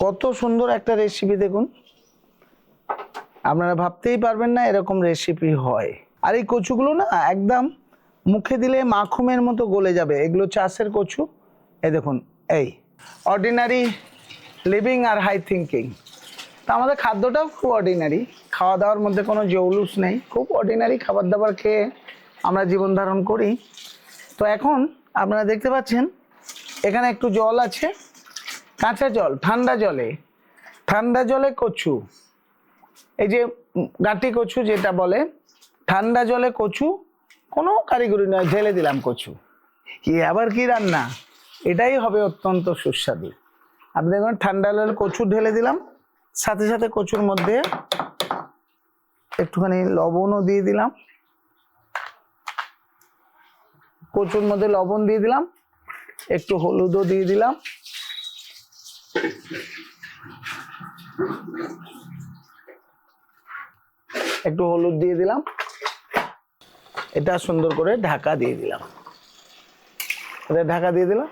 কত সুন্দর একটা রেসিপি দেখুন। আপনারা ভাবতেই পারবেন না এরকম রেসিপি হয়। আর এই কচুগুলো না একদম মুখে দিলে মাখুমের মতো গলে যাবে। এগুলো চাষের কচু। এই দেখুন, এই অর্ডিনারি লিভিং আর হাই থিঙ্কিং তা আমাদের খাদ্যটাও খুব অর্ডিনারি খাওয়া দাওয়ার মধ্যে কোনো জৌলুস নেই। খুব অর্ডিনারি খাবার দাবার খেয়ে আমরা জীবন ধারণ করি। তো এখন আপনারা দেখতে পাচ্ছেন, এখানে একটু জল আছে। কাঁচা জল, ঠান্ডা জলে। ঠান্ডা জলে কচু। এই যে গাঁটি কচু যেটা বলে, ঠান্ডা জলে কচু কোনো কারিগরি নয়, ঢেলে দিলাম কচু। কি আবার কি রান্না? এটাই হবে অত্যন্ত সুস্বাদু। আপনি দেখুন, ঠান্ডা জলে কচু ঢেলে দিলাম। সাথে সাথে কচুর মধ্যে একটুখানি লবণও দিয়ে দিলাম। কচুর মধ্যে লবণ দিয়ে দিলাম। একটু হলুদও দিয়ে দিলাম। একটু হলুদ দিয়ে দিলাম। এটা সুন্দর করে ঢাকা দিয়ে দিলাম। এটা ঢাকা দিয়ে দিলাম।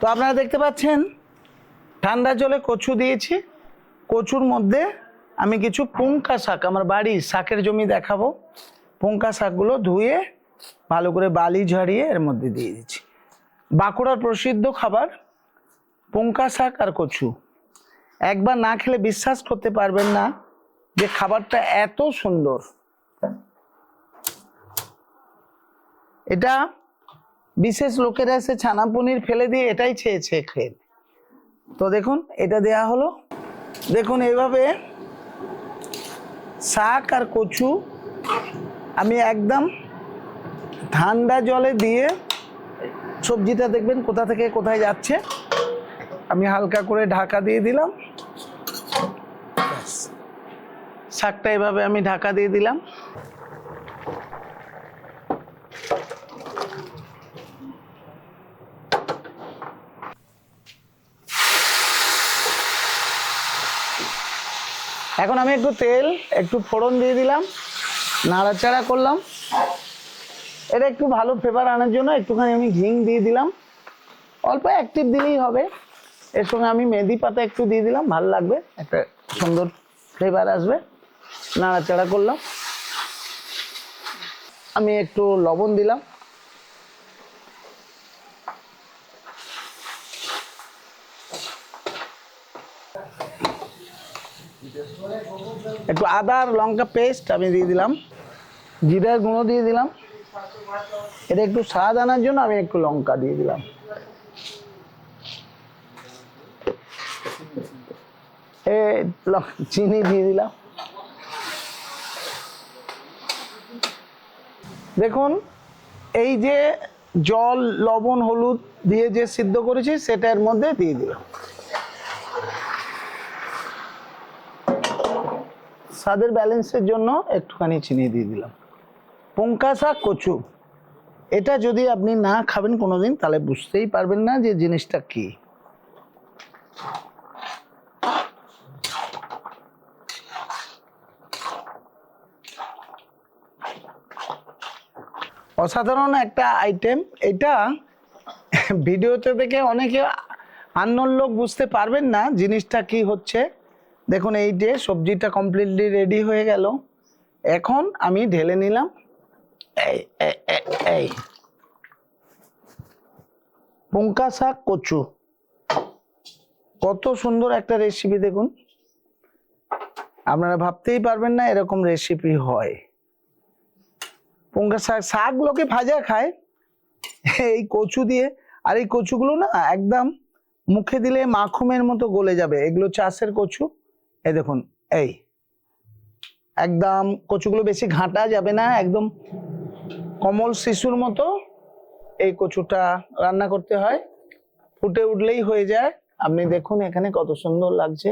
তো আপনারা দেখতে পাচ্ছেন, ঠান্ডা জলে কচু দিয়েছি। কচুর মধ্যে আমি কিছু পুঙ্কা শাক, আমার বাড়ি শাকের জমি দেখাবো। পুঙ্কা শাকগুলো ধুয়ে ভালো করে বালি ঝাড়িয়ে এর মধ্যে দিয়ে দিচ্ছি। বাঁকুড়ার প্রসিদ্ধ খাবার পুঙ্কা শাক আর কচু। একবার না খেলে বিশ্বাস করতে পারবেন না যে খাবারটা এত সুন্দর। এটা বিশেষ লোকেরা এসে ছানা পনির ফেলে দিয়ে এটাই চেয়েছে খেয়ে। তো দেখুন, এটা দেয়া হলো। দেখুন, এইভাবে শাক আর কচু আমি একদম ঠান্ডা জলে দিয়ে সবজিটা দেখবেন কোথা থেকে কোথায় যাচ্ছে। আমি হালকা করে ঢাকা দিয়ে দিলাম। শাকটা এভাবে আমি ঢাকা দিয়ে দিলাম। এখন আমি একটু তেল, একটু ফোড়ন দিয়ে দিলাম। নাড়াচাড়া করলাম। এটা একটু ভালো ফ্লেভার আনার জন্য একটুখানি আমি ঘিং দিয়ে দিলাম। অল্প অ্যাক্টিভ দিলেই হবে। এর সঙ্গে আমি মেহেদি পাতা একটু দিয়ে দিলাম, ভালো লাগবে। একটা সুন্দর ফ্লেভার আসবে। নাড়াচাড়া করলাম। আমি একটু লবণ দিলাম। একটু আদা আর লঙ্কা পেস্ট আমি দিয়ে দিলাম। জিরার গুঁড়ো দিয়ে দিলাম। এটা একটু স্বাদ আনার জন্য আমি একটু লঙ্কা দিয়ে দিলাম। এ চিনি দিয়ে দিলাম। দেখুন, এই যে জল, লবণ, হলুদ দিয়ে যে সিদ্ধ করেছি সেটার মধ্যে দিয়ে দিলাম। স্বাদের ব্যালেন্সের জন্য একটুখানি চিনি দিয়ে দিলাম। পঙ্কা শাক কচু, এটা যদি আপনি না খাবেন কোনোদিন, তাহলে বুঝতেই পারবেন না যে জিনিসটা কি। অসাধারণ একটা আইটেম এটা ভিডিওতে দেখে অনেকে আন্নর লোক বুঝতে পারবেন না জিনিসটা কি হচ্ছে। দেখুন এই যে সবজিটা কমপ্লিটলি রেডি হয়ে গেল। এখন আমি ঢেলে নিলাম। এই এই, পুঙ্কা শাক কচু। কত সুন্দর একটা রেসিপি দেখুন। আপনারা ভাবতেই পারবেন না এরকম রেসিপি হয়। পুঙ্কা শাক শাক লোকে ভাজা খায়। এই কচু দিয়ে আর এই কচুগুলো না একদম মুখে দিলে মাখুমের মতো গলে যাবে। এগুলো চাষের কচু। এই দেখুন, এই। একদম কচুগুলো বেশি ঘাঁটা যাবে না, একদম কমল শিশুর মতো এই কচুটা রান্না করতে হয়। ফুটে উঠলেই হয়ে যায়। আপনি দেখুন এখানে কত সুন্দর লাগছে।